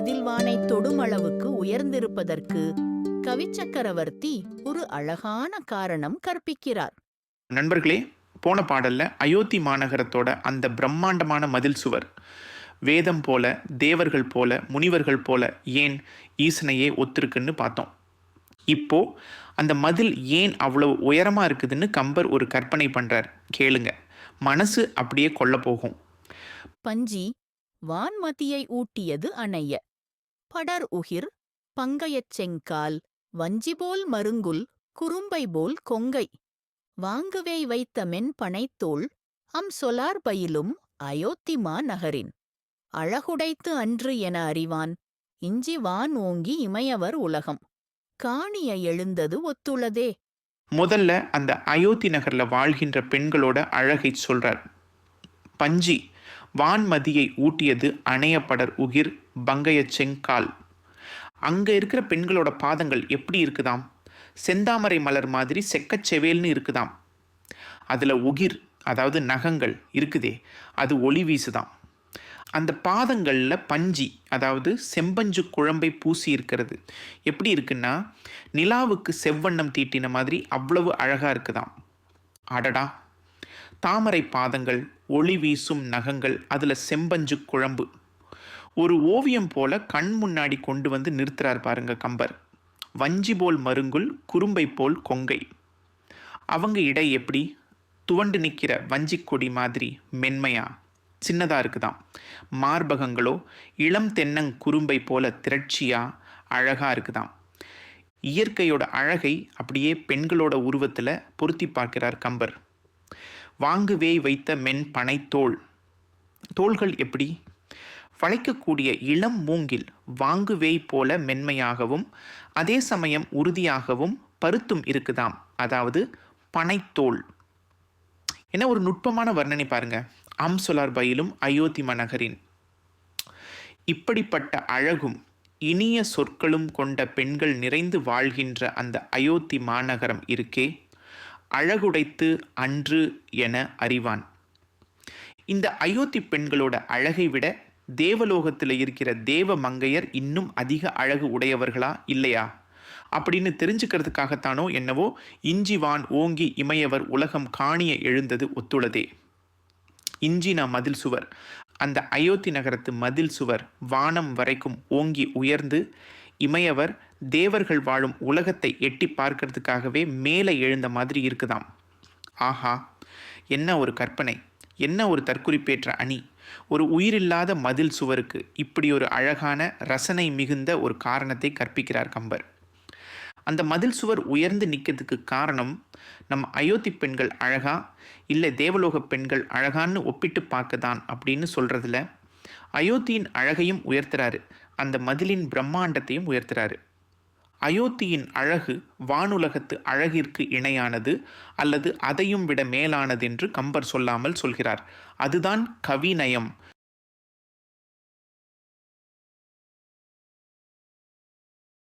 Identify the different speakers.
Speaker 1: மதில்வானை தொடுமளவுக்கு உயர்ந்திருப்பதற்கு கவிச்சக்கரவர்த்தி ஒரு அழகான காரணம் கற்பிக்கிறார்.
Speaker 2: நண்பர்களே போன பாடல்ல அயோத்தி மாநகரத்தோட அந்த பிரம்மாண்டமான மதில் சுவர் வேதம் போல தேவர்கள் போல முனிவர்கள் போல ஏன் ஈசனையே ஒத்திருக்குன்னு பார்த்தோம். இப்போ அந்த மதில் ஏன் அவ்வளவு உயரமா இருக்குதுன்னு கம்பர் ஒரு கற்பனை பண்றார். கேளுங்க. மனசு அப்படியே கொள்ள போகும்.
Speaker 1: பஞ்சி வான்மதியை ஊட்டியது அணைய. படர் உகிர் பங்கையச் செங்கால் வஞ்சிபோல் மருங்குல் குறும்பை போல் கொங்கை. வாங்குவேய் வைத்த மென்பனைத்தோள் அம் சொலார் பயிலும் அயோத்திமா நகரின். அழகுடைத்து அன்று என அறிவான் இஞ்சி வான் ஓங்கி இமையவர் உலகம். காணிய எழுந்தது ஒத்துள்ளதே
Speaker 2: முதல்ல அந்த அயோத்தி நகர்ல வாழ்கின்ற பெண்களோட அழகை சொல்றார். பஞ்சி வான்மதியை ஊட்டியது அணையப்படர் உகிர் பங்கைய செங்கால் அங்கே இருக்கிற பெண்களோட பாதங்கள் எப்படி இருக்குதாம்? செந்தாமரை மலர் மாதிரி செக்கச் செவேல்னு இருக்குதாம். அதில் உகிர் அதாவது நகங்கள் இருக்குதே அது ஒளி வீசுதாம். அந்த பாதங்களில் பஞ்சி அதாவது செம்பஞ்சு குழம்பை பூசி இருக்கிறது. எப்படி இருக்குன்னா நிலாவுக்கு செவ்வண்ணம் தீட்டின மாதிரி அவ்வளவு அழகாக இருக்குதாம். அடடா! தாமரை பாதங்கள் ஒளி வீசும் நகங்கள் அதில் செம்பஞ்சு குழம்பு. ஒரு ஓவியம் போல கண் முன்னாடி கொண்டு வந்து நிறுத்துறார் பாருங்க கம்பர். வஞ்சி போல் மருங்குல் குறும்பை போல் கொங்கை. அவங்க இடை எப்படி? துவண்டு நிற்கிற வஞ்சி கொடி மாதிரி மென்மையா? சின்னதாக இருக்குதாம். மார்பகங்களோ இளம் தென்னங் குறும்பை போல திரட்சியா? அழகாக இருக்குதாம். இயற்கையோட அழகை அப்படியே பெண்களோட உருவத்தில் பொருத்தி பார்க்கிறார் கம்பர். வாங்குவே வைத்த மென் பனைத்தோல் தோள்கள் எப்படி? வளைக்கக்கூடிய இளம் மூங்கில் வாங்குவேய் போல மென்மையாகவும் அதே சமயம் உறுதியாகவும் பருத்தும் இருக்குதாம். அதாவது பனைத்தோல் என்ன ஒரு நுட்பமான வர்ணனை பாருங்க. அம்சொலார் பயிலும் அயோத்தி மநகரின் இப்படிப்பட்ட அழகும் இனிய சொற்களும் கொண்ட பெண்கள் நிறைந்து வாழ்கின்ற அந்த அயோத்தி மாநகரம் இருக்கே. அழகுடைத்து அன்று என அறிவான். இந்த அயோத்தி பெண்களோட அழகை விட தேவலோகத்தில் இருக்கிற தேவ மங்கையர் இன்னும் அதிக அழகு உடையவர்களா இல்லையா? அப்படின்னு தெரிஞ்சுக்கிறதுக்காகத்தானோ என்னவோ இஞ்சிவான் ஓங்கி இமையவர் உலகம் காணிய எழுந்தது ஒத்துள்ளதே இஞ்சினா மதில் சுவர். அந்த அயோத்தி நகரத்து மதில் சுவர் வானம் வரைக்கும் ஓங்கி உயர்ந்து இமையவர் தேவர்கள் வாழும் உலகத்தை எட்டி பார்க்கறதுக்காகவே மேலே எழுந்த மாதிரி இருக்குதாம். ஆஹா என்ன ஒரு கற்பனை என்ன ஒரு தற்குறிப்பேற்ற அணி. ஒரு உயிரில்லாத மதில் சுவருக்கு இப்படி ஒரு அழகான ரசனை மிகுந்த ஒரு காரணத்தை கற்பிக்கிறார் கம்பர். அந்த மதில் சுவர் உயர்ந்து நிற்கிறதுக்கு காரணம் நம்ம அயோத்தி பெண்கள் அழகா இல்லை தேவலோக பெண்கள் அழகான்னு ஒப்பிட்டு பார்க்க தான் அப்படின்னு சொல்கிறதுல அயோத்தியின் அழகையும் உயர்த்துறாரு அந்த மதிலின் பிரம்மாண்டத்தையும் உயர்த்துறாரு. அயோத்தியின் அழகு வானுலகத்து அழகிற்கு இணையானது அல்லது அதையும் விட மேலானது என்று கம்பர் சொல்லாமல் சொல்கிறார். அதுதான் கவிநயம்.